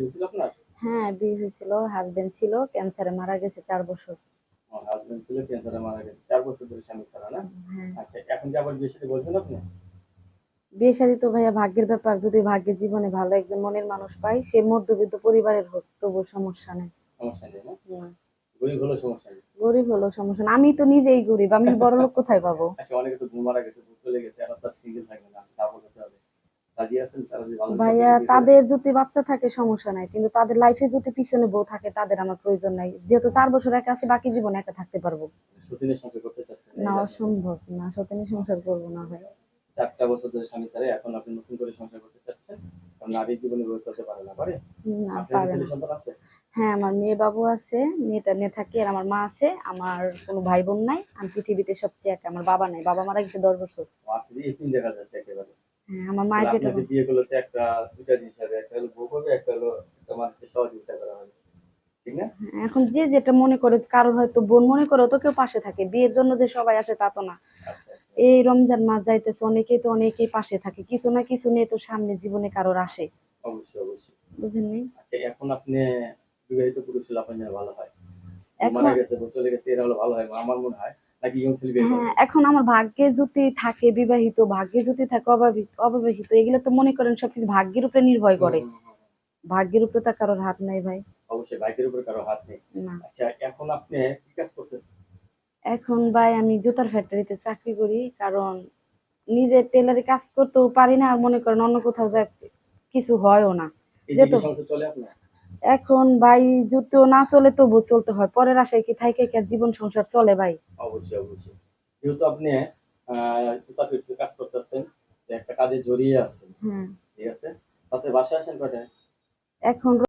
হয়েছিল আপনার? হ্যাঁ বিয়ে হয়েছিল হাজবেন্ড ছিল ক্যান্সারে মারা গেছে চার বছর। হাজবেন্ড ছিল ক্যান্সারে মারা গেছে। চার বছর ধরে স্বামী ছাড়া না? হ্যাঁ। আচ্ছা এখন কি আবার বিয়ে সাথে বলছেন আপনি? বিয়ে শাদী তো ভাইয়া ভাগ্যের ব্যাপার যদি ভাগ্যের জীবনে ভালো একজন মনের মানুষ পাই সে মধ্যবিত্ত পরিবারের হোক তবু সমস্যা নেই। সমস্যা নেই না? না। গরিব হলো সমস্যা নেই। গরিব হলো সমস্যা না আমি তো নিজেই গরিব আমি বড় লোক কোথায় পাবো? আচ্ছা অনেকে তো ঘুম মারা গেছে চলে গেছে এখন তার সিঙ্গেল থাকবে না ডাবল হতে হবে। ভাইয়া তাদের যদি বাচ্চা থাকে সমস্যা নাই। কিন্তু তাদের লাইফে যদি পিছনে বউ থাকে তাদের আমার প্রয়োজন নাই। যেহেতু চার বছর একা আছে বাকি জীবন একা থাকতে পারব। সতীনের না অসম্ভব না সত্যি সংসার করব না ভাই। চারটা বছর ধরে স্বামী ছাড়ে এখন আপনি নতুন করে সংসার করতে চাচ্ছেন? নারীর জীবনে গড়ে তুলতে পারে না পারে? আপনার ছেলে সন্তান আছে? হ্যাঁ আমার মেয়ে বাবু আছে মেয়েটা নিয়ে থাকে আর আমার মা আছে আমার কোনো ভাই বোন নাই আমি পৃথিবীতে সবচেয়ে একা আমার বাবা নাই বাবা মারা গেছে দশ বছর। দেখা যাচ্ছে একেবারে। আমার মায়ের আপনাকে বিয়ে করলে একটা দুইটা জিনিস হবে একটা হলো বউ একটা হলো একটা মানুষকে সহযোগিতা করা হবে। ঠিক না? হ্যাঁ, এখন যে যেটা মনে করে কারোর হয়তো বোন মনে করে তো কেউ পাশে থাকে। বিয়ের জন্য যে সবাই আসে তা তো না। আচ্ছা এই রমজান মাস যাইতেছে অনেকেই তো অনেকেই পাশে থাকে। কিছু না কিছু নিয়ে তো সামনে জীবনে কারোর আসে। অবশ্যই অবশ্যই। বুঝেননি আচ্ছা এখন আপনি বিবাহিত পুরুষ হলে আপনার ভালো হয়। এখন মারা গেছে চলে গেছে এরা হলো ভালো হয় আমার মনে হয়। হ্যাঁ এখন আমার ভাগ্যে যদি থাকে বিবাহিত ভাগ্যে যদি থাকে অবিবাহিত অবিবাহিত এগুলো তো মনে করেন সবকিছু ভাগ্যের উপরে নির্ভর করে। ভাগ্যের উপরে তো কারোর হাত নাই ভাই। অবশ্যই বাইকের উপরে কারও হাত নেই। আচ্ছা এখন আপনি কি কাজ করতেছেন? এখন ভাই আমি জুতার ফ্যাক্টরিতে চাকরি করি কারণ নিজে টেলারে কাজ করতেও পারি না আর মনে করেন অন্য কোথাও যা কিছু হয়ও না। যেহেতু- চলে আপনার? এখন ভাই জুতো না চলে তবু চলতে হয়। পরের আশায় কি থাকে কি জীবন সংসার চলে ভাই? অবশ্যই অবশ্যই। যেহেতু আপনি জুতা ফ্যাক্টরিতে কাজ করতেছেন একটা কাজে জড়িয়ে আছেন। ঠিক আছে? তাতে বাসায় আসেন কটায় এখন